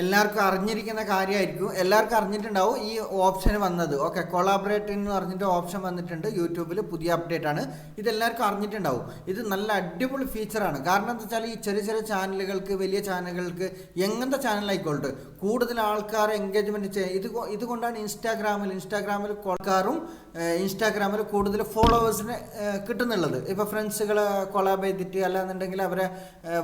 എല്ലാവർക്കും അറിഞ്ഞിരിക്കുന്ന കാര്യമായിരിക്കും. എല്ലാവർക്കും അറിഞ്ഞിട്ടുണ്ടാവും ഈ ഓപ്ഷൻ വന്നത്. ഓക്കെ കൊളാബറേറ്റ് എന്ന് പറഞ്ഞിട്ട് ഓപ്ഷൻ വന്നിട്ടുണ്ട്. യൂട്യൂബിൽ പുതിയ അപ്ഡേറ്റ് ആണ്. ഇതെല്ലാവർക്കും അറിഞ്ഞിട്ടുണ്ടാവും. ഇത് നല്ല അടിപൊളി ഫീച്ചറാണ് കാരണം എന്താ വെച്ചാൽ ഈ ചെറിയ ചെറിയ ചാനലുകൾക്ക് വലിയ ചാനലുകൾക്ക് എങ്ങനത്തെ ചാനലായിക്കോട്ടെ കൂടുതൽ ആൾക്കാർ എൻഗേജ്മെന്റ് ചെയ്യുക ഇത് ഇതുകൊണ്ടാണ് ഇൻസ്റ്റാഗ്രാമിൽ ഇൻസ്റ്റാഗ്രാമിൽ ആൾക്കാരും ഇൻസ്റ്റാഗ്രാമിൽ കൂടുതൽ ഫോളോവേഴ്സിന് കിട്ടുന്നുള്ളത്. ഇപ്പോൾ ഫ്രണ്ട്സുകൾ കൊളാബ് ചെയ്തിട്ട് അല്ലാന്നുണ്ടെങ്കിൽ അവരെ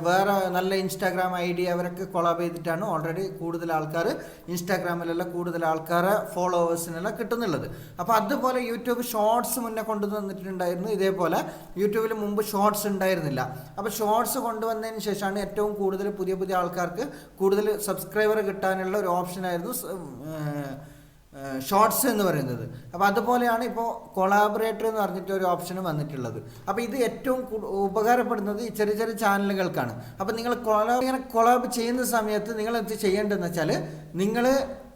വേറെ നല്ല ഇൻസ്റ്റാഗ്രാം ഐ ഡി അവരൊക്കെ കൊളാബ് ചെയ്തിട്ടാണ് ഓൾറെഡി കൂടുതൽ ആൾക്കാർ ഇൻസ്റ്റാഗ്രാമിലെല്ലാം കൂടുതൽ ആൾക്കാരെ ഫോളോവേഴ്സിനെല്ലാം കിട്ടുന്നുള്ളത്. അപ്പോൾ അതുപോലെ യൂട്യൂബ് ഷോർട്സ് മുന്നേ കൊണ്ടുവന്നിട്ടുണ്ടായിരുന്നു. ഇതേപോലെ യൂട്യൂബിൽ മുമ്പ് ഷോർട്സ് ഉണ്ടായിരുന്നില്ല. അപ്പോൾ ഷോർട്സ് കൊണ്ടുവന്നതിന് ശേഷമാണ് ഏറ്റവും കൂടുതൽ പുതിയ പുതിയ ആൾക്കാർക്ക് കൂടുതൽ സബ്സ്ക്രൈബർ കിട്ടാനുള്ള ഒരു ഓപ്ഷനായിരുന്നു ഷോർട്സ് എന്ന് പറയുന്നത്. അപ്പോൾ അതുപോലെയാണ് ഇപ്പോൾ കൊളാബറേറ്റർ എന്ന് പറഞ്ഞിട്ട് ഒരു ഓപ്ഷൻ വന്നിട്ടുള്ളത്. അപ്പോൾ ഇത് ഏറ്റവും ഉപകാരപ്പെടുന്നത് ഈ ചെറിയ ചെറിയ ചാനലുകൾക്കാണ്. അപ്പോൾ നിങ്ങൾ കൊളാബ് ഇങ്ങനെ കൊളാബ് ചെയ്യുന്ന സമയത്ത് നിങ്ങൾ എന്ത് ചെയ്യേണ്ടതെന്ന് വെച്ചാൽ നിങ്ങൾ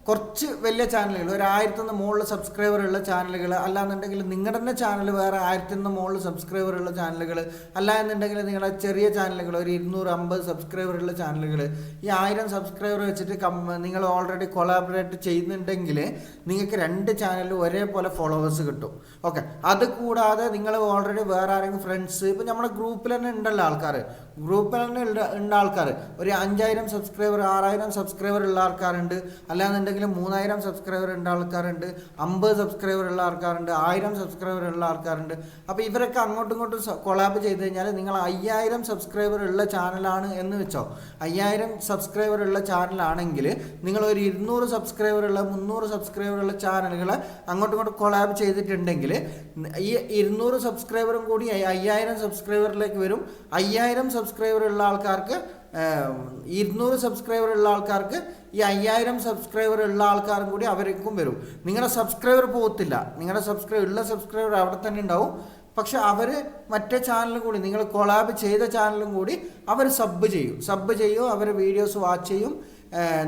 കുറച്ച് വലിയ ചാനലുകൾ ഒരു ആയിരത്തൊന്ന് മുകളിൽ സബ്സ്ക്രൈബർ ഉള്ള ചാനലുകൾ അല്ലാന്നുണ്ടെങ്കിൽ നിങ്ങളുടെ തന്നെ ചാനൽ വേറെ ആയിരത്തൊന്ന് മുകളിൽ സബ്സ്ക്രൈബർ ഉള്ള ചാനലുകൾ അല്ല എന്നുണ്ടെങ്കിൽ നിങ്ങളുടെ ചെറിയ ചാനലുകൾ ഒരു ഇരുന്നൂറ് അമ്പത് സബ്സ്ക്രൈബർ ഉള്ള ചാനലുകൾ ഈ ആയിരം സബ്സ്ക്രൈബർ വെച്ചിട്ട് കം നിങ്ങൾ ഓൾറെഡി കൊളാബറേറ്റ് ചെയ്യുന്നുണ്ടെങ്കിൽ നിങ്ങൾക്ക് രണ്ട് ചാനലിൽ ഒരേപോലെ ഫോളോവേഴ്സ് കിട്ടും. ഓക്കെ അത് കൂടാതെ നിങ്ങൾ ഓൾറെഡി വേറെ ആരെങ്കിലും ഫ്രണ്ട്സ് ഇപ്പം നമ്മുടെ ഗ്രൂപ്പിൽ തന്നെ ഉണ്ടല്ലോ ആൾക്കാർ ഗ്രൂപ്പിൽ തന്നെ ഉള്ള ആൾക്കാർ ഒരു അഞ്ചായിരം സബ്സ്ക്രൈബർ ആറായിരം സബ്സ്ക്രൈബർ ഉള്ള ആൾക്കാരുണ്ട്. അല്ലാന്നുണ്ടെങ്കിൽ മൂന്നായിരം സബ്സ്ക്രൈബർ ഉള്ള ആൾക്കാരുണ്ട്. അമ്പത് സബ്സ്ക്രൈബർ ഉള്ള ആൾക്കാരുണ്ട്. ആയിരം സബ്സ്ക്രൈബർ ഉള്ള ആൾക്കാരുണ്ട്. അപ്പോൾ ഇവരൊക്കെ അങ്ങോട്ടും ഇങ്ങോട്ടും കൊളാബ് ചെയ്ത് കഴിഞ്ഞാൽ നിങ്ങൾ അയ്യായിരം സബ്സ്ക്രൈബർ ഉള്ള ചാനലാണ് എന്ന് വെച്ചോ. അയ്യായിരം സബ്സ്ക്രൈബർ ഉള്ള ചാനലാണെങ്കിൽ നിങ്ങൾ ഒരു ഇരുന്നൂറ് സബ്സ്ക്രൈബർ ഉള്ള മുന്നൂറ് സബ്സ്ക്രൈബർ ഉള്ള ചാനലുകൾ അങ്ങോട്ടും ഇങ്ങോട്ടും കൊളാബ് ചെയ്തിട്ടുണ്ടെങ്കിൽ ഈ ഇരുന്നൂറ് സബ്സ്ക്രൈബറും കൂടി അയ്യായിരം സബ്സ്ക്രൈബറിലേക്ക് വരും. അയ്യായിരം സബ്സ്ക്രൈബർ ഉള്ള ആൾക്കാർക്ക് ഇരുന്നൂറ് സബ്സ്ക്രൈബർ ഉള്ള ആൾക്കാർക്ക് ഈ അയ്യായിരം സബ്സ്ക്രൈബർ ഉള്ള ആൾക്കാരും കൂടി അവർക്കും വരും. നിങ്ങളുടെ സബ്സ്ക്രൈബർ പോകത്തില്ല. നിങ്ങളുടെ സബ്സ്ക്രൈബർ ഉള്ള സബ്സ്ക്രൈബർ അവിടെ തന്നെ ഉണ്ടാവും. പക്ഷെ അവർ മറ്റേ ചാനലും കൂടി നിങ്ങൾ കൊളാബ് ചെയ്ത ചാനലും കൂടി അവർ സബ് ചെയ്യും. സബ് ചെയ്യും അവർ വീഡിയോസ് വാച്ച് ചെയ്യും.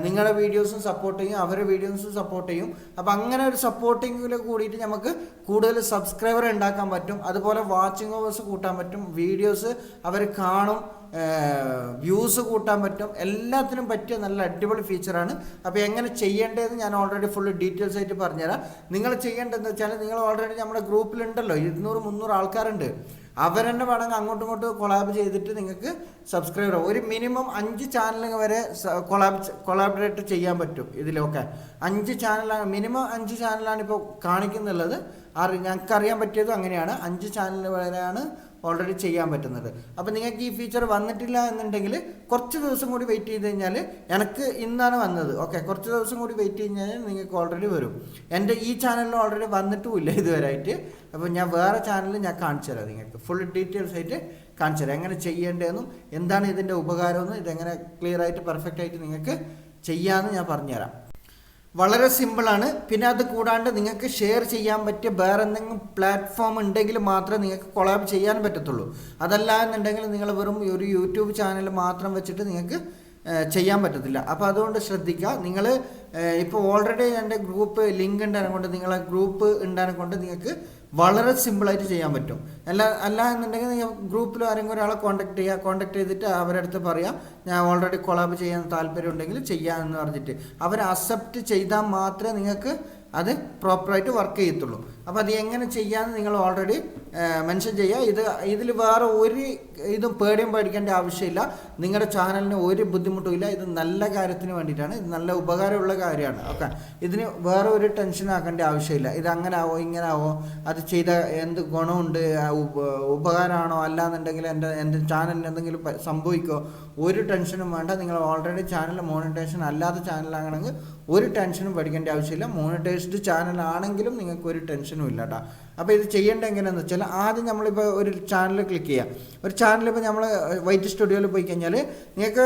നിങ്ങളുടെ വീഡിയോസും സപ്പോർട്ട് ചെയ്യും അവരുടെ വീഡിയോസും സപ്പോർട്ട് ചെയ്യും. അപ്പോൾ അങ്ങനെ ഒരു സപ്പോർട്ടിങ്ങിൽ കൂടിയിട്ട് നമുക്ക് കൂടുതൽ സബ്സ്ക്രൈബർ ഉണ്ടാക്കാൻ പറ്റും. അതുപോലെ വാച്ചിങ് ഓവേഴ്സ് കൂട്ടാൻ പറ്റും. വീഡിയോസ് അവർ കാണും. വ്യൂസ് കൂട്ടാൻ പറ്റും. എല്ലാത്തിനും പറ്റിയ നല്ല അടിപൊളി ഫീച്ചറാണ് അപ്പോൾ എങ്ങനെ ചെയ്യേണ്ടതെന്ന് ഞാൻ ഓൾറെഡി ഫുള്ള് ഡീറ്റെയിൽസ് ആയിട്ട് പറഞ്ഞുതരാം. നിങ്ങൾ ചെയ്യേണ്ടതെന്ന് വെച്ചാൽ നിങ്ങൾ ഓൾറെഡി നമ്മുടെ ഗ്രൂപ്പിലുണ്ടല്ലോ ഇരുന്നൂറ് മുന്നൂറ് ആൾക്കാരുണ്ട്. അവരെന്നെ വേണമെങ്കിൽ അങ്ങോട്ടും ഇങ്ങോട്ടും കൊളാബ് ചെയ്തിട്ട് നിങ്ങൾക്ക് സബ്സ്ക്രൈബ് ഒരു മിനിമം അഞ്ച് ചാനൽ വരെ കൊളാബ് കൊളാബറേറ്റ് ചെയ്യാൻ പറ്റും ഇതിലൊക്കെ. അഞ്ച് ചാനലാണ് മിനിമം അഞ്ച് ചാനലാണ് ഇപ്പോൾ കാണിക്കുന്നുള്ളത്. അറി ഞങ്ങൾക്ക് അറിയാൻ പറ്റിയതും അങ്ങനെയാണ്. അഞ്ച് ചാനൽ വരെയാണ് ഓൾറെഡി ചെയ്യാൻ പറ്റുന്നത്. അപ്പോൾ നിങ്ങൾക്ക് ഈ ഫീച്ചർ വന്നിട്ടില്ല എന്നുണ്ടെങ്കിൽ കുറച്ച് ദിവസം കൂടി വെയിറ്റ് ചെയ്ത് കഴിഞ്ഞാൽ എനിക്ക് ഇന്നാണ് വന്നത്. ഓക്കെ കുറച്ച് ദിവസം കൂടി വെയിറ്റ് ചെയ്ത് കഴിഞ്ഞാൽ നിങ്ങൾക്ക് ഓൾറെഡി വരും. എന്റെ ഈ ചാനലിൽ ഓൾറെഡി വന്നിട്ടുമില്ല ഇതുവരെയായിട്ട്. അപ്പോൾ ഞാൻ വേറെ ചാനലിൽ ഞാൻ കാണിച്ചു തരാം നിങ്ങൾക്ക്. ഫുൾ ഡീറ്റെയിൽസ് ആയിട്ട് കാണിച്ചു തരാം. എങ്ങനെ ചെയ്യേണ്ടതെന്നും എന്താണ് ഇതിന്റെ ഉപകാരമെന്നും ഇതെങ്ങനെ ക്ലിയർ ആയിട്ട് പെർഫെക്റ്റ് ആയിട്ട് നിങ്ങൾക്ക് ചെയ്യാമെന്ന് ഞാൻ പറഞ്ഞുതരാം വളരെ സിമ്പിളാണ് പിന്നെ അത് കൂടാണ്ട് നിങ്ങൾക്ക് ഷെയർ ചെയ്യാൻ പറ്റിയ വേറെ എന്തെങ്കിലും പ്ലാറ്റ്ഫോം ഉണ്ടെങ്കിൽ മാത്രമേ നിങ്ങൾക്ക് കൊളാബ് ചെയ്യാൻ പറ്റത്തുള്ളൂ. അതല്ല എന്നുണ്ടെങ്കിൽ നിങ്ങൾ വെറും ഒരു യൂട്യൂബ് ചാനൽ മാത്രം വെച്ചിട്ട് നിങ്ങൾക്ക് ചെയ്യാൻ പറ്റത്തില്ല. അപ്പോൾ അതുകൊണ്ട് ശ്രദ്ധിക്കുക. നിങ്ങൾ ഇപ്പോൾ ഓൾറെഡി എന്റെ ഗ്രൂപ്പ് ലിങ്ക് ഉണ്ടാകും നിങ്ങളെ ഗ്രൂപ്പ് ഉണ്ടാകും നിങ്ങൾക്ക് വളരെ സിമ്പിളായിട്ട് ചെയ്യാൻ പറ്റും. അല്ല അല്ല എന്നുണ്ടെങ്കിൽ നിങ്ങൾ ഗ്രൂപ്പിൽ ആരെങ്കിലും ഒരാളെ കോൺടാക്ട് ചെയ്യുക കോൺടാക്ട് ചെയ്തിട്ട് അവരുടെ അടുത്ത് പറയാം ഞാൻ ഓൾറെഡി കൊളാബ് ചെയ്യാൻ താല്പര്യം ഉണ്ടെങ്കിൽ ചെയ്യാമെന്ന് പറഞ്ഞിട്ട്. അവർ അക്സെപ്റ്റ് ചെയ്താൽ മാത്രമേ നിങ്ങൾക്ക് അത് പ്രോപ്പറായിട്ട് വർക്ക് ചെയ്യത്തുള്ളൂ. അപ്പോൾ അത് എങ്ങനെ ചെയ്യാമെന്ന് നിങ്ങൾ ഓൾറെഡി മെൻഷൻ ചെയ്യുക ഇത് ഇതിൽ വേറെ ഒരു ഇതും പേടിയും പേടിക്കേണ്ട ആവശ്യമില്ല. നിങ്ങളുടെ ചാനലിന് ഒരു ബുദ്ധിമുട്ടും ഇല്ല. ഇത് നല്ല കാര്യത്തിന് വേണ്ടിയിട്ടാണ്. ഇത് നല്ല ഉപകാരമുള്ള കാര്യമാണ്. ഓക്കെ. ഇതിന് വേറെ ഒരു ടെൻഷൻ ആക്കേണ്ട ആവശ്യമില്ല. ഇത് അങ്ങനെ ആവോ ഇങ്ങനെ ആവോ അത് ചെയ്ത എന്ത് ഗുണമുണ്ട്? ഉപകാരമാണോ അല്ല ഉപകാരമാണോ? അല്ലാന്നുണ്ടെങ്കിൽ എന്റെ എന്റെ ചാനലിന് എന്തെങ്കിലും സംഭവിക്കോ? ഒരു ടെൻഷനും വേണ്ട. നിങ്ങൾ ഓൾറെഡി ചാനൽ മോണിറ്റേഷൻ അല്ലാത്ത ചാനലാണെങ്കിൽ ഒരു ടെൻഷനും പഠിക്കേണ്ട ആവശ്യമില്ല. മോണിറ്റൈസ്ഡ് ചാനൽ ആണെങ്കിലും നിങ്ങൾക്ക് ഒരു ടെൻഷനും ഇല്ല കേട്ടോ അപ്പോൾ ഇത് ചെയ്യേണ്ട എങ്ങനെയാണെന്ന് വെച്ചാൽ ആദ്യം നമ്മളിപ്പോൾ ഒരു ചാനൽ ക്ലിക്ക് ചെയ്യുക ഒരു ചാനൽ ഇപ്പോൾ നമ്മൾ വൈറ്റ് സ്റ്റുഡിയോയിൽ പോയി കഴിഞ്ഞാൽ നിങ്ങൾക്ക്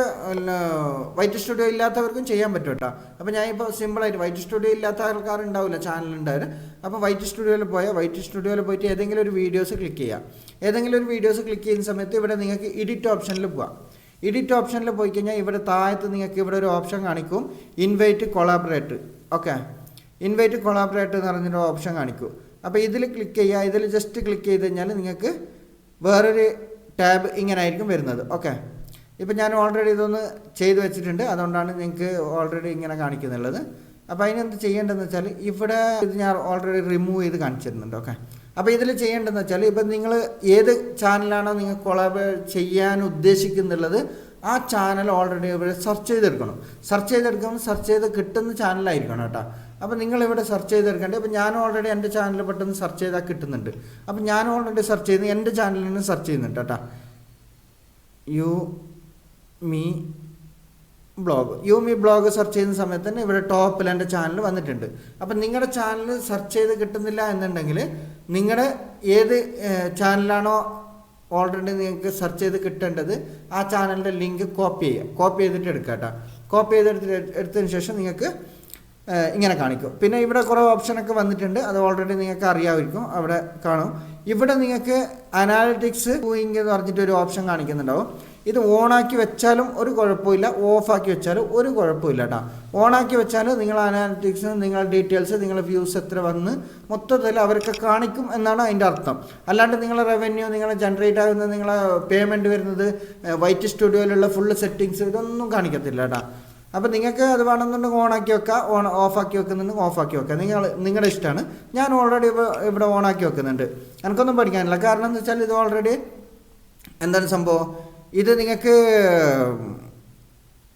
വൈറ്റ് സ്റ്റുഡിയോ ഇല്ലാത്തവർക്കും ചെയ്യാൻ പറ്റും കേട്ടോ അപ്പോൾ ഞാൻ ഇപ്പോൾ സിമ്പിളായിട്ട് വൈറ്റ് സ്റ്റുഡിയോ ഇല്ലാത്ത ആൾക്കാർ ഉണ്ടാവില്ല ചാനൽ ഉണ്ടാവും അപ്പോൾ വൈറ്റ് സ്റ്റുഡിയോയിൽ പോയാൽ വൈറ്റ് സ്റ്റുഡിയോയിൽ പോയിട്ട് ഏതെങ്കിലും ഒരു വീഡിയോസ് ക്ലിക്ക് ചെയ്യുക ഏതെങ്കിലും ഒരു വീഡിയോസ് ക്ലിക്ക് ചെയ്യുന്ന സമയത്ത് ഇവിടെ നിങ്ങൾക്ക് എഡിറ്റ് ഓപ്ഷനിൽ പോവാം. എഡിറ്റ് ഓപ്ഷനിൽ പോയി കഴിഞ്ഞാൽ ഇവിടെ താഴത്ത് നിങ്ങൾക്ക് ഇവിടെ ഒരു ഓപ്ഷൻ കാണിക്കും. Invite collaborate okay invite collaborate എന്ന് പറഞ്ഞൊരു ഓപ്ഷൻ കാണിക്കും. അപ്പോൾ ഇതിൽ ക്ലിക്ക് ചെയ്യുക ഇതിൽ ജസ്റ്റ് ക്ലിക്ക് ചെയ്ത് കഴിഞ്ഞാൽ നിങ്ങൾക്ക് വേറൊരു ടാബ് ഇങ്ങനെ ആയിരിക്കും വരുന്നത്. ഓക്കെ ഇപ്പം ഞാൻ ഓൾറെഡി ഇതൊന്ന് ചെയ്ത് വെച്ചിട്ടുണ്ട്. അതുകൊണ്ടാണ് നിങ്ങൾക്ക് ഓൾറെഡി ഇങ്ങനെ കാണിക്കുന്നുള്ളത്. അപ്പോൾ അതിനെന്ത് ചെയ്യേണ്ടതെന്ന് വെച്ചാൽ ഇവിടെ ഇത് ഞാൻ ഓൾറെഡി റിമൂവ് ചെയ്ത് കാണിച്ചിരുന്നുണ്ട്. ഓക്കെ അപ്പോൾ ഇതിൽ ചെയ്യേണ്ടതെന്ന് വെച്ചാൽ ഇപ്പം നിങ്ങൾ ഏത് ചാനലാണോ നിങ്ങൾ കൊളാബ് ചെയ്യാൻ ഉദ്ദേശിക്കുന്നുള്ളത് ആ ചാനൽ ഓൾറെഡി ഇവിടെ സെർച്ച് ചെയ്തെടുക്കണം. സെർച്ച് ചെയ്തെടുക്കുമ്പോൾ സെർച്ച് ചെയ്ത് കിട്ടുന്ന ചാനലായിരിക്കണം കേട്ടോ. അപ്പോൾ നിങ്ങൾ ഇവിടെ സെർച്ച് ചെയ്തെടുക്കേണ്ടത് അപ്പോൾ ഞാൻ ഓൾറെഡി എന്റെ ചാനൽ പെട്ടെന്ന് സെർച്ച് ചെയ്താൽ കിട്ടുന്നുണ്ട്. അപ്പോൾ ഞാൻ ഓൾറെഡി സെർച്ച് ചെയ്ത് എന്റെ ചാനലിൽ നിന്ന് സെർച്ച് ചെയ്യുന്നുണ്ട് കേട്ടോ. You me blog. You me blog search ചെയ്യുന്ന സമയത്ത് തന്നെ ഇവിടെ ടോപ്പിൽ എന്റെ ചാനൽ വന്നിട്ടുണ്ട്. അപ്പം നിങ്ങളുടെ ചാനൽ സെർച്ച് ചെയ്ത് കിട്ടുന്നില്ല എന്നുണ്ടെങ്കിൽ നിങ്ങളുടെ ഏത് ചാനലാണോ ഓൾറെഡി നിങ്ങൾക്ക് സെർച്ച് ചെയ്ത് കിട്ടേണ്ടത് ആ ചാനലിന്റെ ലിങ്ക് കോപ്പി ചെയ്യുക കോപ്പി ചെയ്തിട്ട് എടുക്കുക കേട്ടോ കോപ്പി ചെയ്തെടുത്ത് എടുത്തതിന് ശേഷം നിങ്ങൾക്ക് ഇങ്ങനെ കാണിക്കും. പിന്നെ ഇവിടെ കുറേ ഓപ്ഷനൊക്കെ വന്നിട്ടുണ്ട്. അത് ഓൾറെഡി നിങ്ങൾക്ക് അറിയാമായിരിക്കും അവിടെ കാണും. ഇവിടെ നിങ്ങൾക്ക് അനാലിറ്റിക്സ് ഗൂയിങ് എന്ന് പറഞ്ഞിട്ട് ഒരു ഓപ്ഷൻ കാണിക്കുന്നുണ്ടാവും. ഇത് ഓണാക്കി വെച്ചാലും ഒരു കുഴപ്പമില്ല ഓഫാക്കി വെച്ചാലും ഒരു കുഴപ്പമില്ല കേട്ടോ ഓണാക്കി വെച്ചാൽ നിങ്ങൾ അനാലിറ്റിക്സ് നിങ്ങൾ ഡീറ്റെയിൽസ് നിങ്ങൾ വ്യൂസ് എത്ര വന്ന് മൊത്തത്തിൽ അവർക്ക് കാണിക്കും എന്നാണ് അതിന്റെ അർത്ഥം. അല്ലാണ്ട് നിങ്ങളെ റവന്യൂ നിങ്ങളെ ജനറേറ്റ് ആകുന്ന നിങ്ങളെ പേയ്മെന്റ് വരുന്നത് വൈറ്റ് സ്റ്റുഡിയോയിലുള്ള ഫുള്ള് സെറ്റിങ്സ് ഇതൊന്നും കാണിക്കത്തില്ല കേട്ടോ അപ്പോൾ നിങ്ങൾക്ക് അത് വേണമെന്നുണ്ടെങ്കിൽ ഓണാക്കി വെക്കുക ഓൺ ഓഫാക്കി വെക്കുന്നുണ്ടെങ്കിൽ ഓഫാക്കി വെക്കുക നിങ്ങൾ നിങ്ങളുടെ ഇഷ്ടമാണ്. ഞാൻ ഓൾറെഡി ഇവിടെ ഓണാക്കി വെക്കുന്നുണ്ട്. എനിക്കൊന്നും പഠിക്കാനില്ല. കാരണം എന്താ വെച്ചാൽ ഇത് ഓൾറെഡി എന്താണ് സംഭവം? ഇത് നിങ്ങൾക്ക്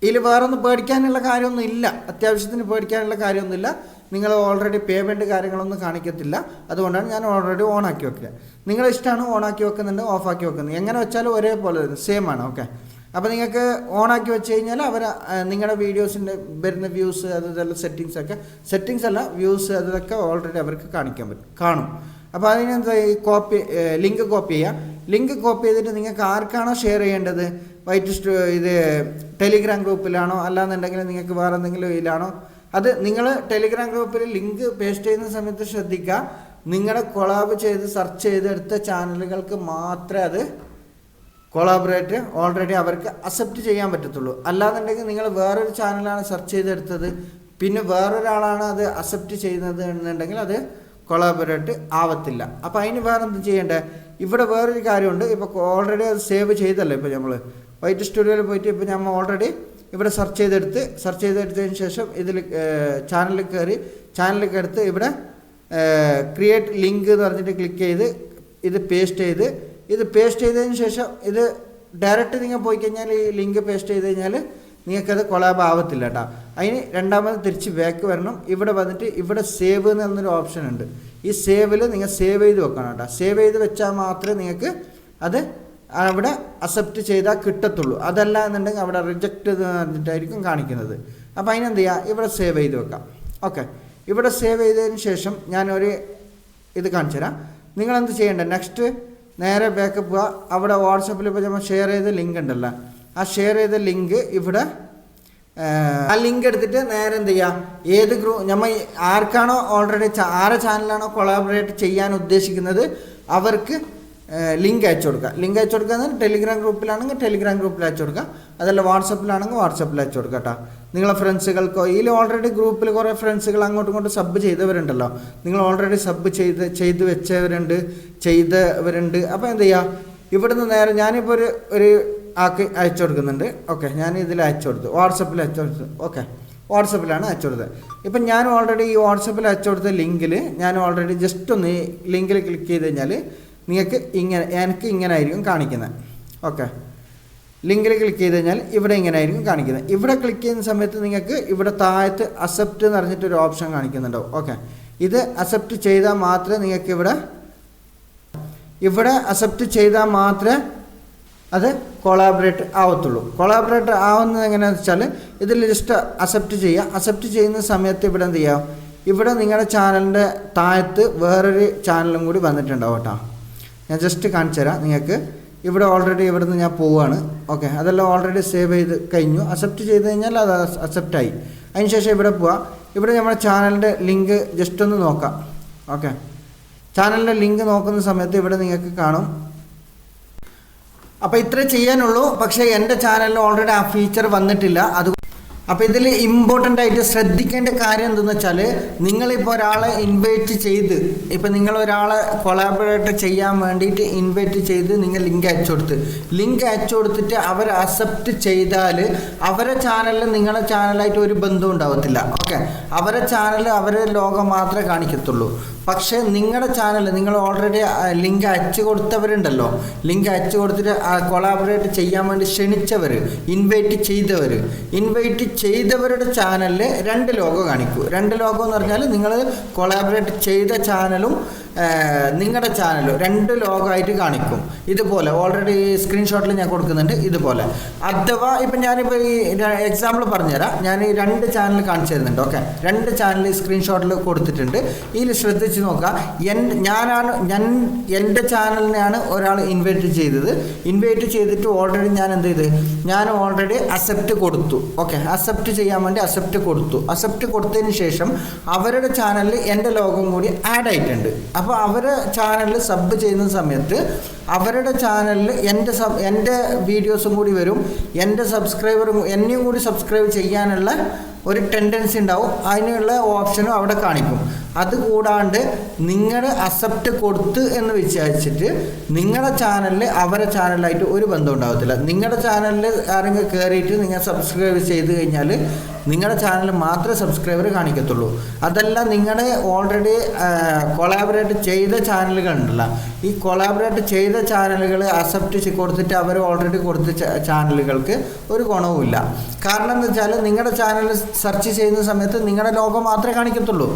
ഇതിൽ വേറൊന്നും പേടിക്കാനുള്ള കാര്യമൊന്നും ഇല്ല. അത്യാവശ്യത്തിന് പേടിക്കാനുള്ള കാര്യമൊന്നുമില്ല നിങ്ങൾ ഓൾറെഡി പേയ്മെന്റ് കാര്യങ്ങളൊന്നും കാണിക്കത്തില്ല. അതുകൊണ്ടാണ് ഞാൻ ഓൾറെഡി ഓൺ ആക്കി വെക്കുക. നിങ്ങളുടെ ഇഷ്ടമാണ് ആക്കി വെക്കുന്നുണ്ട് ഓഫ് ആക്കി വെക്കുന്നത് എങ്ങനെ വെച്ചാലും ഒരേപോലെ സെയിം ആണ് ഓക്കെ അപ്പോൾ നിങ്ങൾക്ക് ഓൺ ആക്കി വെച്ച് കഴിഞ്ഞാൽ അവർ നിങ്ങളുടെ വീഡിയോസിന്റെ വരുന്ന വ്യൂസ് അത് ഇതെല്ലാം സെറ്റിങ്സ് ഒക്കെ സെറ്റിങ്സ് അല്ല വ്യൂസ് അതൊക്കെ ഓൾറെഡി അവർക്ക് കാണിക്കാൻ പറ്റും കാണും. അപ്പോൾ അതിനെന്താ ഈ കോപ്പി ലിങ്ക് കോപ്പി ചെയ്യുക. ലിങ്ക് കോപ്പി ചെയ്തിട്ട് നിങ്ങൾക്ക് ആർക്കാണോ ഷെയർ ചെയ്യേണ്ടത്? വൈറ്റ് ഇത് ടെലിഗ്രാം ഗ്രൂപ്പിലാണോ? അല്ലാന്നുണ്ടെങ്കിൽ നിങ്ങൾക്ക് വേറെ എന്തെങ്കിലും ഇതിലാണോ? അത് നിങ്ങൾ ടെലിഗ്രാം ഗ്രൂപ്പിൽ ലിങ്ക് പേസ്റ്റ് ചെയ്യുന്ന സമയത്ത് ശ്രദ്ധിക്കുക. നിങ്ങളുടെ കൊളാബ് ചെയ്ത് സെർച്ച് ചെയ്തെടുത്ത ചാനലുകൾക്ക് മാത്രമേ അത് കൊളാബറേറ്റ് ഓൾറെഡി അവർക്ക് അക്സെപ്റ്റ് ചെയ്യാൻ പറ്റത്തുള്ളൂ. അല്ലാന്നുണ്ടെങ്കിൽ നിങ്ങൾ വേറൊരു ചാനലാണ് സെർച്ച് ചെയ്തെടുത്തത്. പിന്നെ വേറൊരാളാണ് അത് അക്സെപ്റ്റ് ചെയ്യുന്നത് എന്നുണ്ടെങ്കിൽ അത് കൊളാബറേറ്റ് ആവത്തില്ല. അപ്പോൾ അതിന് വേറെ എന്ത് ചെയ്യേണ്ടത് ഇവിടെ വേറൊരു കാര്യമുണ്ട്. ഇപ്പോൾ ഓൾറെഡി അത് സേവ് ചെയ്തല്ലോ ഇപ്പോൾ നമ്മൾ വൈറ്റ് സ്റ്റുഡിയോയിൽ പോയിട്ട് ഇപ്പോൾ നമ്മൾ ഓൾറെഡി ഇവിടെ സെർച്ച് ചെയ്തെടുത്ത് സെർച്ച് ചെയ്തെടുത്തതിന് ശേഷം ഇതിൽ ചാനലിൽ കയറി ചാനലിൽ എടുത്ത് ഇവിടെ ക്രിയേറ്റ് ലിങ്ക് എന്ന് പറഞ്ഞിട്ട് ക്ലിക്ക് ചെയ്ത് ഇത് പേസ്റ്റ് ചെയ്ത് ഇത് പേസ്റ്റ് ചെയ്തതിന് ശേഷം ഇത് ഡയറക്റ്റ് നിങ്ങൾ പോയി കഴിഞ്ഞാൽ ഈ ലിങ്ക് പേസ്റ്റ് ചെയ്ത് കഴിഞ്ഞാൽ നിങ്ങൾക്കത് കൊളാബ് ആവത്തില്ല കേട്ടോ അതിന് രണ്ടാമത് തിരിച്ച് ബാക്ക് വരണം. ഇവിടെ വന്നിട്ട് ഇവിടെ സേവ് എന്ന് പറഞ്ഞൊരു ഓപ്ഷൻ ഉണ്ട്. ഈ സേവിൽ നിങ്ങൾ സേവ് ചെയ്ത് വെക്കണം കേട്ടോ സേവ് ചെയ്ത് വെച്ചാൽ മാത്രമേ നിങ്ങൾക്ക് അത് അവിടെ അക്സെപ്റ്റ് ചെയ്താൽ കിട്ടത്തുള്ളൂ. അതല്ല എന്നുണ്ടെങ്കിൽ അവിടെ റിജക്റ്റ് എന്ന് പറഞ്ഞിട്ടായിരിക്കും കാണിക്കുന്നത്. അപ്പോൾ അതിനെന്ത് ചെയ്യുക ഇവിടെ സേവ് ചെയ്ത് വെക്കാം. ഓക്കെ ഇവിടെ സേവ് ചെയ്തതിന് ശേഷം ഞാനൊരു ഇത് കാണിച്ചു തരാം. നിങ്ങളെന്ത് ചെയ്യേണ്ടത് നെക്സ്റ്റ് നേരെ ബാക്കപ്പ് പോവുക. അവിടെ വാട്സപ്പിൽ ഇപ്പോൾ നമ്മൾ ഷെയർ ചെയ്ത ലിങ്ക് ഉണ്ടല്ലോ. ആ ഷെയർ ചെയ്ത ലിങ്ക് ഇവിടെ ആ ലിങ്ക് എടുത്തിട്ട് നേരെ എന്ത് ചെയ്യുക ഏത് ഗ്രൂപ്പ് നമ്മൾ ആർക്കാണോ ഓൾറെഡി ആരെ ചാനലാണോ കൊളാബറേറ്റ് ചെയ്യാൻ ഉദ്ദേശിക്കുന്നത് അവർക്ക് ലിങ്ക് അയച്ചു കൊടുക്കുക. ലിങ്ക് അയച്ചു കൊടുക്കുക ടെലിഗ്രാം ഗ്രൂപ്പിലാണെങ്കിൽ ടെലിഗ്രാം ഗ്രൂപ്പിൽ അയച്ചു കൊടുക്കുക. അതല്ല വാട്സപ്പിലാണെങ്കിൽ വാട്സപ്പിൽ അയച്ചു കൊടുക്കുക കേട്ടോ. നിങ്ങളെ ഫ്രണ്ട്സുകൾക്കോ ഇതിൽ ഓൾറെഡി ഗ്രൂപ്പിൽ കുറേ ഫ്രണ്ട്സുകൾ അങ്ങോട്ടും ഇങ്ങോട്ടും സബ് ചെയ്തവരുണ്ടല്ലോ. നിങ്ങൾ ഓൾറെഡി സബ് ചെയ്ത് ചെയ്ത് വെച്ചവരുണ്ട് ചെയ്തവരുണ്ട്. അപ്പോൾ എന്ത് ചെയ്യുക ഇവിടുന്ന് നേരെ ഞാനിപ്പോൾ ഒരു ഒരു ആക്കി അയച്ചു കൊടുക്കുന്നുണ്ട്. ഓക്കെ ഞാൻ ഇതിൽ അയച്ചു കൊടുത്തു. വാട്സപ്പിൽ അയച്ചു കൊടുത്തു. ഓക്കെ വാട്സപ്പിലാണ് അയച്ചു കൊടുത്തത്. ഇപ്പം ഞാൻ ഓൾറെഡി ഈ വാട്സപ്പിൽ അയച്ചു കൊടുത്ത ലിങ്കിൽ ഞാൻ ഓൾറെഡി ജസ്റ്റ് ഒന്ന് ഈ ലിങ്കിൽ ക്ലിക്ക് ചെയ്ത് കഴിഞ്ഞാൽ നിങ്ങൾക്ക് ഇങ്ങനെ എനിക്ക് ഇങ്ങനെ ആയിരിക്കും കാണിക്കുന്നത്. ഓക്കെ ലിങ്കിൽ ക്ലിക്ക് ചെയ്ത് കഴിഞ്ഞാൽ ഇവിടെ ഇങ്ങനെ ആയിരിക്കും കാണിക്കുന്നത്. ഇവിടെ ക്ലിക്ക് ചെയ്യുന്ന സമയത്ത് നിങ്ങൾക്ക് ഇവിടെ താഴത്ത് അക്സെപ്റ്റ് എന്ന് പറഞ്ഞിട്ടൊരു ഓപ്ഷൻ കാണിക്കുന്നുണ്ടാവും. ഓക്കെ ഇത് അക്സെപ്റ്റ് ചെയ്താൽ മാത്രമേ നിങ്ങൾക്ക് ഇവിടെ ഇവിടെ അക്സെപ്റ്റ് ചെയ്താൽ മാത്രമേ അത് കൊളാബറേറ്റ് ആവത്തുള്ളൂ. കൊളാബറേറ്റ് ആവുന്നത് എങ്ങനെയാണെന്ന് വെച്ചാൽ ഇതിൽ ജസ്റ്റ് അക്സെപ്റ്റ് ചെയ്യുക. അക്സെപ്റ്റ് ചെയ്യുന്ന സമയത്ത് ഇവിടെ എന്ത് ചെയ്യാം? ഇവിടെ നിങ്ങളുടെ ചാനലിന്റെ താഴത്ത് വേറൊരു ചാനലും കൂടി വന്നിട്ടുണ്ടാവും കേട്ടോ. ഞാൻ ജസ്റ്റ് കാണിച്ചു തരാം നിങ്ങൾക്ക്. ഇവിടെ ഓൾറെഡി ഇവിടെ നിന്ന് ഞാൻ പോവുകയാണ് ഓക്കെ അതെല്ലാം ഓൾറെഡി സേവ് ചെയ്ത് കഴിഞ്ഞു. അക്സെപ്റ്റ് ചെയ്ത് കഴിഞ്ഞാൽ അത് അക്സെപ്റ്റായി അതിനുശേഷം അതിന് ഇവിടെ പോവാം. ഇവിടെ നമ്മുടെ ചാനലിന്റെ ലിങ്ക് ജസ്റ്റ് ഒന്ന് നോക്കാം. ഓക്കെ ചാനലിന്റെ ലിങ്ക് നോക്കുന്ന സമയത്ത് ഇവിടെ നിങ്ങൾക്ക് കാണും. അപ്പോൾ ഇത്രേ ചെയ്യാനുള്ളൂ. പക്ഷേ എന്റെ ചാനലിൽ ഓൾറെഡി ആ ഫീച്ചർ വന്നിട്ടില്ല. അത് അപ്പോൾ ഇതിൽ ഇമ്പോർട്ടന്റ് ആയിട്ട് ശ്രദ്ധിക്കേണ്ട കാര്യം എന്തെന്ന് വെച്ചാൽ നിങ്ങളിപ്പോൾ ഒരാളെ ഇൻവൈറ്റ് ചെയ്ത് ഇപ്പോൾ നിങ്ങൾ ഒരാളെ കൊളാബറേറ്റ് ചെയ്യാൻ വേണ്ടിയിട്ട് ഇൻവൈറ്റ് ചെയ്ത് നിങ്ങൾ ലിങ്ക് അയച്ചു കൊടുത്ത്. ലിങ്ക് അയച്ചു കൊടുത്തിട്ട് അവർ അക്സെപ്റ്റ് ചെയ്താൽ അവരെ ചാനലിൽ നിങ്ങളുടെ ചാനലായിട്ട് ഒരു ബന്ധവും ഉണ്ടാവത്തില്ല. ഓക്കെ അവരെ ചാനൽ അവരെ ലോകം മാത്രമേ കാണിക്കത്തുള്ളൂ. പക്ഷേ നിങ്ങളുടെ ചാനൽ നിങ്ങൾ ഓൾറെഡി ലിങ്ക് അയച്ചു കൊടുത്തവരുണ്ടല്ലോ. ലിങ്ക് അയച്ചു കൊടുത്തിട്ട് കൊളാബറേറ്റ് ചെയ്യാൻ വേണ്ടി ക്ഷണിച്ചവർ ഇൻവൈറ്റ് ചെയ്തവർ ഇൻവൈറ്റ് ചെയ്തവരുടെ ചാനലിൽ രണ്ട് ലോഗോ കാണിക്കൂ. രണ്ട് ലോഗോ എന്ന് പറഞ്ഞാൽ നിങ്ങൾ കൊളാബറേറ്റ് ചെയ്ത ചാനലും നിങ്ങളുടെ ചാനൽ രണ്ട് ലോഗായിട്ട് കാണിക്കും. ഇതുപോലെ. ഓൾറെഡി സ്ക്രീൻഷോട്ടിൽ ഞാൻ കൊടുക്കുന്നുണ്ട് ഇതുപോലെ. അഥവാ ഇപ്പം ഞാനിപ്പോൾ ഈ എക്സാമ്പിൾ പറഞ്ഞുതരാം. ഞാൻ ഈ രണ്ട് ചാനൽ കാണിച്ചു തരുന്നുണ്ട്. ഓക്കെ രണ്ട് ചാനൽ സ്ക്രീൻഷോട്ടിൽ കൊടുത്തിട്ടുണ്ട്. ഇതിൽ ശ്രദ്ധിച്ച് നോക്കുക. എൻ ഞാനാണ് ഞാൻ എന്റെ ചാനലിനെയാണ് ഒരാൾ ഇൻവൈറ്റ് ചെയ്തത്. ഇൻവൈറ്റ് ചെയ്തിട്ട് ഓൾറെഡി ഞാൻ എന്ത് ചെയ്ത്? ഞാൻ ഓൾറെഡി അക്സെപ്റ്റ് കൊടുത്തു. ഓക്കെ അക്സെപ്റ്റ് ചെയ്യാൻ വേണ്ടി അക്സെപ്റ്റ് കൊടുത്തു. അക്സെപ്റ്റ് കൊടുത്തതിന് ശേഷം അവരുടെ ചാനലിൽ എന്റെ ലോകം കൂടി ആഡ് ആയിട്ടുണ്ട്. അപ്പോൾ അവരെ ചാനലിൽ സബ് ചെയ്യുന്ന സമയത്ത് അവരുടെ ചാനലിൽ എന്റെ സബ് എന്റെ വീഡിയോസും കൂടി വരും. എന്റെ സബ്സ്ക്രൈബറും എന്നെയും കൂടി സബ്സ്ക്രൈബ് ചെയ്യാനുള്ള ഒരു ടെൻഡൻസി ഉണ്ടാവും. അതിനുള്ള ഓപ്ഷനും അവിടെ കാണിക്കും. അതുകൂടാണ്ട് നിങ്ങൾ അക്സെപ്റ്റ് കൊടുത്ത് എന്ന് വിചാരിച്ചിട്ട് നിങ്ങളുടെ ചാനലിൽ അവരെ ചാനലായിട്ട് ഒരു ബന്ധം ഉണ്ടാകത്തില്ല നിങ്ങളുടെ ചാനലിൽ ആരെങ്കിലും കയറിയിട്ട് നിങ്ങൾ സബ്സ്ക്രൈബ് ചെയ്ത് കഴിഞ്ഞാൽ നിങ്ങളുടെ ചാനൽ മാത്രമേ സബ്സ്ക്രൈബർ കാണിക്കത്തുള്ളൂ. അതല്ല നിങ്ങളുടെ ഓൾറെഡി കൊളാബറേറ്റ് ചെയ്ത ചാനലുകൾ ഉണ്ടല്ലോ. ഈ കൊളാബറേറ്റ് ചെയ്ത ചാനലുകൾ അക്സെപ്റ്റ് കൊടുത്തിട്ട് അവർ ഓൾറെഡി കൊടുത്ത ചാനലുകൾക്ക് ഒരു ഗുണവുമില്ല. കാരണം എന്ന് വെച്ചാൽ നിങ്ങളുടെ ചാനൽ സെർച്ച് ചെയ്യുന്ന സമയത്ത് നിങ്ങളുടെ ലോഗോ മാത്രമേ കാണിക്കത്തുള്ളൂ.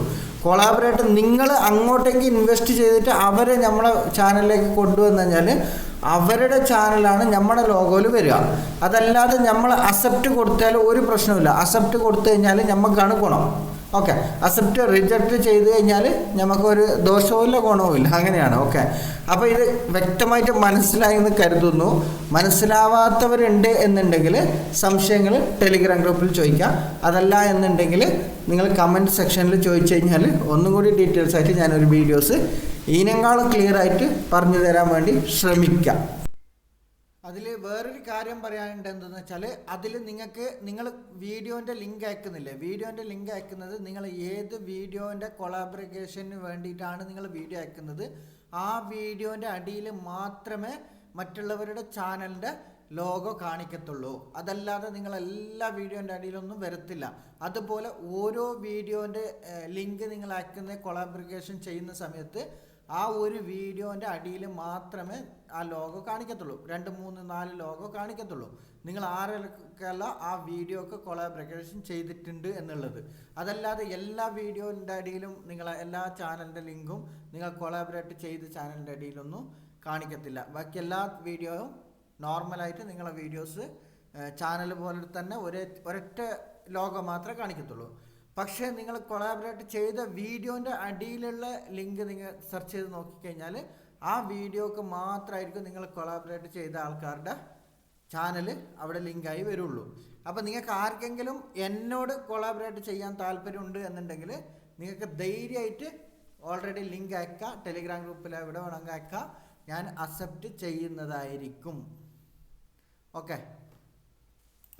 കൊളാബറേറ്റ് നിങ്ങൾ അങ്ങോട്ടേക്ക് ഇൻവെസ്റ്റ് ചെയ്തിട്ട് അവരെ നമ്മളെ ചാനലിലേക്ക് കൊണ്ടുവന്നു കഴിഞ്ഞാൽ അവരുടെ ചാനലാണ് നമ്മുടെ ലോഗോയിൽ വരിക. അതല്ലാതെ നമ്മൾ അസെപ്റ്റ് കൊടുത്താൽ ഒരു പ്രശ്നമില്ല അസെപ്റ്റ് കൊടുത്തു കഴിഞ്ഞാൽ നമുക്കാണ് ഗുണം. ഓക്കെ അക്സെപ്റ്റ് റിജക്റ്റ് ചെയ്ത് കഴിഞ്ഞാൽ നമുക്കൊരു ദോഷവുമില്ല ഗുണവുമില്ല. അങ്ങനെയാണ്. ഓക്കെ അപ്പോൾ ഇത് വ്യക്തമായിട്ട് മനസ്സിലായി എന്ന് കരുതുന്നു. മനസ്സിലാവാത്തവരുണ്ട് എന്നുണ്ടെങ്കിൽ സംശയങ്ങൾ ടെലിഗ്രാം ഗ്രൂപ്പിൽ ചോദിക്കാം. അതല്ല എന്നുണ്ടെങ്കിൽ നിങ്ങൾ കമന്റ് സെക്ഷനിൽ ചോദിച്ചു കഴിഞ്ഞാൽ ഒന്നും കൂടി ഡീറ്റെയിൽസ് ആയിട്ട് ഞാനൊരു വീഡിയോസ് ഇതിനേക്കാളും ക്ലിയർ ആയിട്ട് പറഞ്ഞു തരാൻ വേണ്ടി ശ്രമിക്കാം. അതിൽ വേറൊരു കാര്യം പറയാനുണ്ട് എന്തെന്ന് വെച്ചാൽ അതിൽ നിങ്ങൾക്ക് നിങ്ങൾ വീഡിയോന്റെ ലിങ്ക് അയക്കുന്നില്ലേ? വീഡിയോന്റെ ലിങ്ക് അയക്കുന്നത് നിങ്ങൾ ഏത് വീഡിയോന്റെ കൊളാബറേഷന് വേണ്ടിയിട്ടാണ് നിങ്ങൾ വീഡിയോ അയക്കുന്നത്? ആ വീഡിയോന്റെ അടിയിൽ മാത്രമേ മറ്റുള്ളവരുടെ ചാനലിന്റെ ലോഗോ കാണിക്കത്തുള്ളൂ. അതല്ലാതെ നിങ്ങൾ എല്ലാ വീഡിയോന്റെ അടിയിലൊന്നും വരത്തില്ല. അതുപോലെ ഓരോ വീഡിയോന്റെ ലിങ്ക് നിങ്ങൾ അയക്കുന്ന കൊളാബറേഷൻ ചെയ്യുന്ന സമയത്ത് ആ ഒരു വീഡിയോന്റെ അടിയിൽ മാത്രമേ ആ ലോഗോ കാണിക്കത്തുള്ളൂ. രണ്ട് മൂന്ന് നാല് ലോഗോ കാണിക്കത്തുള്ളൂ. നിങ്ങൾ ആരൊക്കെയല്ല ആ വീഡിയോക്ക് കൊളാബറേഷൻ ചെയ്തിട്ടുണ്ട് എന്നുള്ളത്. അതല്ലാതെ എല്ലാ വീഡിയോന്റെ അടിയിലും നിങ്ങൾ എല്ലാ ചാനലിന്റെ ലിങ്കും നിങ്ങൾ കൊളാബറേറ്റ് ചെയ്ത് ചാനലിന്റെ അടിയിലൊന്നും കാണിക്കത്തില്ല. ബാക്കി എല്ലാ വീഡിയോയും നോർമലായിട്ട് നിങ്ങളെ വീഡിയോസ് ചാനൽ പോലെ തന്നെ ഒരേ ഒരൊറ്റ ലോഗോ മാത്രമേ കാണിക്കത്തുള്ളൂ. പക്ഷേ നിങ്ങൾ കൊളാബറേറ്റ് ചെയ്ത വീഡിയോന്റെ അടിയിലുള്ള ലിങ്ക് നിങ്ങൾ സെർച്ച് ചെയ്ത് നോക്കിക്കഴിഞ്ഞാൽ ആ വീഡിയോക്ക് മാത്രമായിരിക്കും നിങ്ങൾ കൊളാബറേറ്റ് ചെയ്ത ആൾക്കാരുടെ ചാനൽ അവിടെ ലിങ്കായി വരുള്ളൂ. അപ്പോൾ നിങ്ങൾക്ക് ആർക്കെങ്കിലും എന്നോട് കൊളാബറേറ്റ് ചെയ്യാൻ താല്പര്യമുണ്ട് എന്നുണ്ടെങ്കിൽ നിങ്ങൾക്ക് ധൈര്യമായിട്ട് ഓൾറെഡി ലിങ്ക് അയക്കാം ടെലിഗ്രാം ഗ്രൂപ്പിൽ എവിടെ വേണമെങ്കിൽ അയക്കാം ഞാൻ അക്സെപ്റ്റ് ചെയ്യുന്നതായിരിക്കും. ഓക്കെ